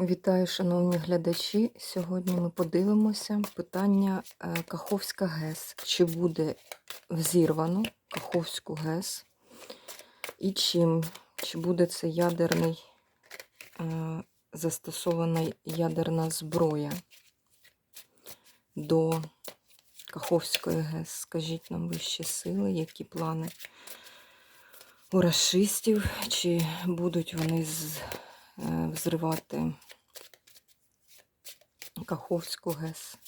Вітаю, шановні глядачі. Сьогодні ми подивимося питання е, Каховська ГЕС. Чи буде взірвано Каховську ГЕС? І чим? Чи буде це ядерний е, застосована ядерна зброя до Каховської ГЕС? Скажіть нам вищі сили, які плани у расистів, чи будуть вони з, взривати Каховську ГЕС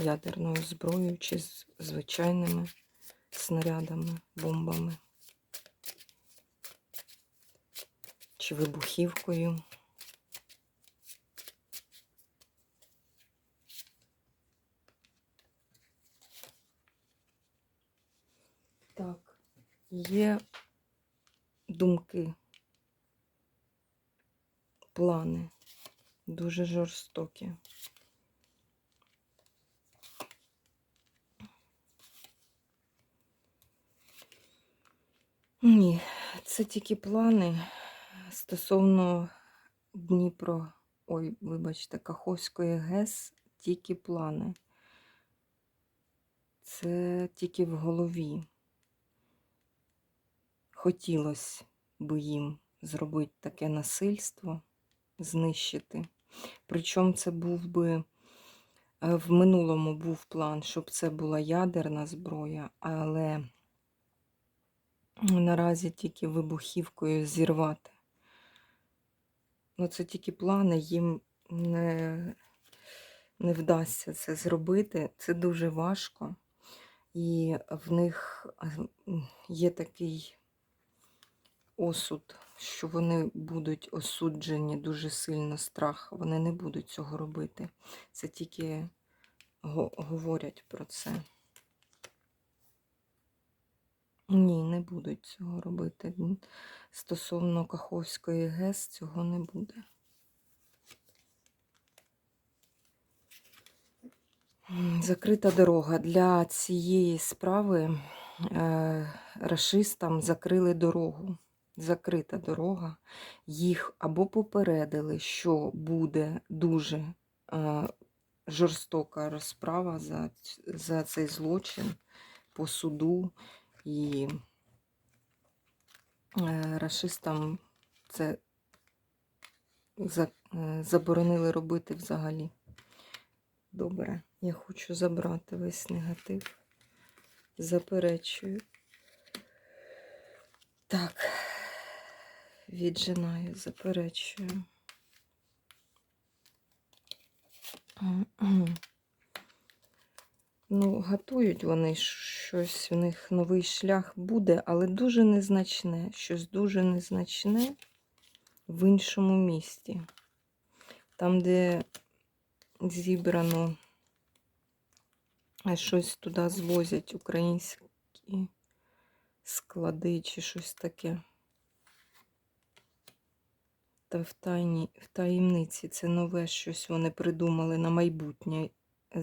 ядерною зброєю чи з звичайними снарядами, бомбами чи вибухівкою. Так, є думки, плани дуже жорстокі. Ні, це тільки плани стосовно Дніпро, ой, вибачте, Каховської ГЕС, тільки плани. Це тільки в голові. Хотілося би їм зробити таке насильство, знищити. Причому це був би е, в минулому був план, щоб це була ядерна зброя, але наразі тільки вибухівкою зірвати. Ну, це тільки плани, їм не, не вдасться це зробити. Це дуже важко. І в них є такий осуд, що вони будуть осуджені дуже сильно страх. Вони не будуть цього робити. Це тільки говорять про це. Ні, не будуть цього робити. Стосовно Каховської ГЕС цього не буде. Закрита дорога. Для цієї справи е, рашистам закрили дорогу. Закрита дорога. Їх або попередили, що буде дуже е, жорстока розправа за, за цей злочин по суду. І е, рашистам це е, заборонили робити взагалі. Добре, я хочу забрати весь негатив. Заперечую. Так, віджинаю, заперечую. Ну, готують вони щось, у них новий шлях буде, але дуже незначне, щось дуже незначне в іншому місті. Там, де зібрано щось туди звозять українські склади чи щось таке. Та в тайні, в таємниці це нове щось вони придумали на майбутнє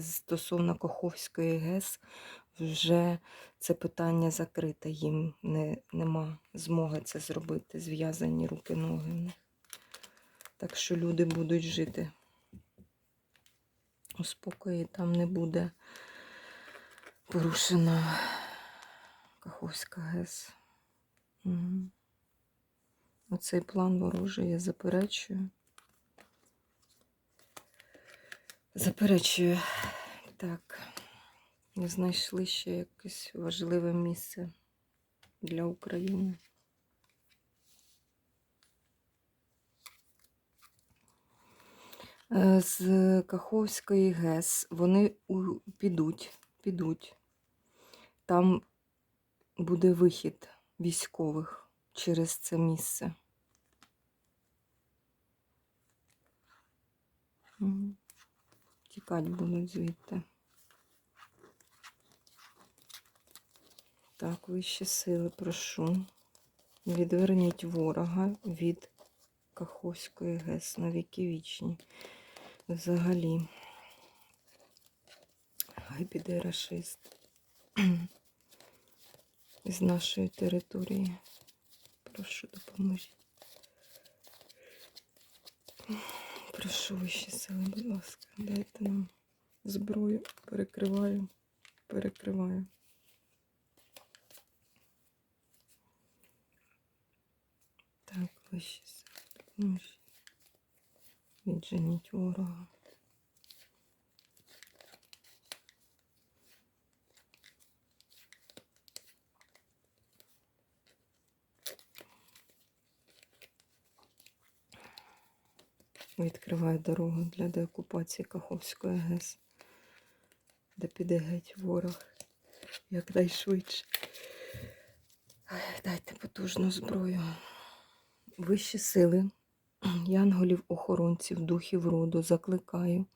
стосовно Коховської ГЕС вже це питання закрите, їм не, нема змоги це зробити, зв'язані руки, ноги. Так що люди будуть жити. У спокої там не буде порушена Каховська ГЕС. Угу. Оцей план ворожий я заперечую. Заперечую. Так, ми знайшли ще якесь важливе місце для України. Е, з Каховської ГЕС вони підуть, підуть. Там буде вихід військових через це місце. Тікати будуть звідти. Так, вищі сили прошу. Відверніть ворога від Каховської ГЕС на віки вічні. Взагалі. Хай піде рашист з нашої території. Прошу допоможіть. Прошу вищі сили, будь ласка, дайте нам зброю, перекриваю, перекриваю. Так, вищі сили. Відженіть ворога. Відкриває дорогу для деокупації Каховської ГЕС, де піде геть ворог якнайшвидше. Дайте потужну зброю. Вищі сили, янголів-охоронців, духів роду закликаю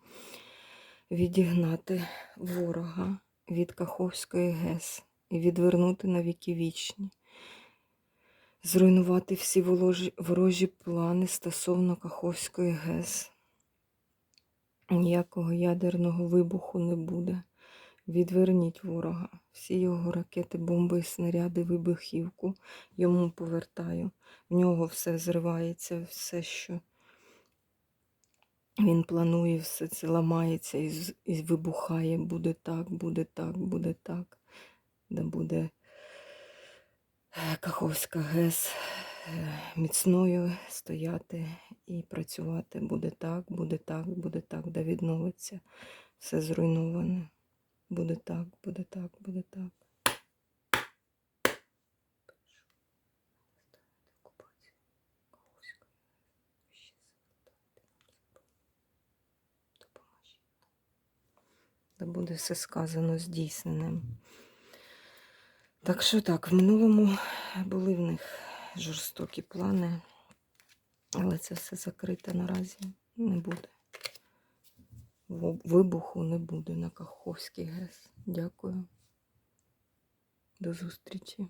відігнати ворога від Каховської ГЕС і відвернути на віки вічні зруйнувати всі ворожі плани стосовно Каховської ГЕС. Ніякого ядерного вибуху не буде. Відверніть ворога. Всі його ракети, бомби, снаряди, вибухівку йому повертаю. В нього все зривається, все, що він планує, все це ламається і, вибухає. Буде так, буде так, буде так. Да буде Каховська ГЕС е, міцною стояти і працювати. Буде так, буде так, буде так, да відновиться. Все зруйноване. Буде так, буде так, буде так. Да буде все сказано здійсненим. Так що так, в минулому були в них жорстокі плани, але це все закрите наразі не буде. Вибуху не буде на Каховський ГЕС. Дякую. До зустрічі.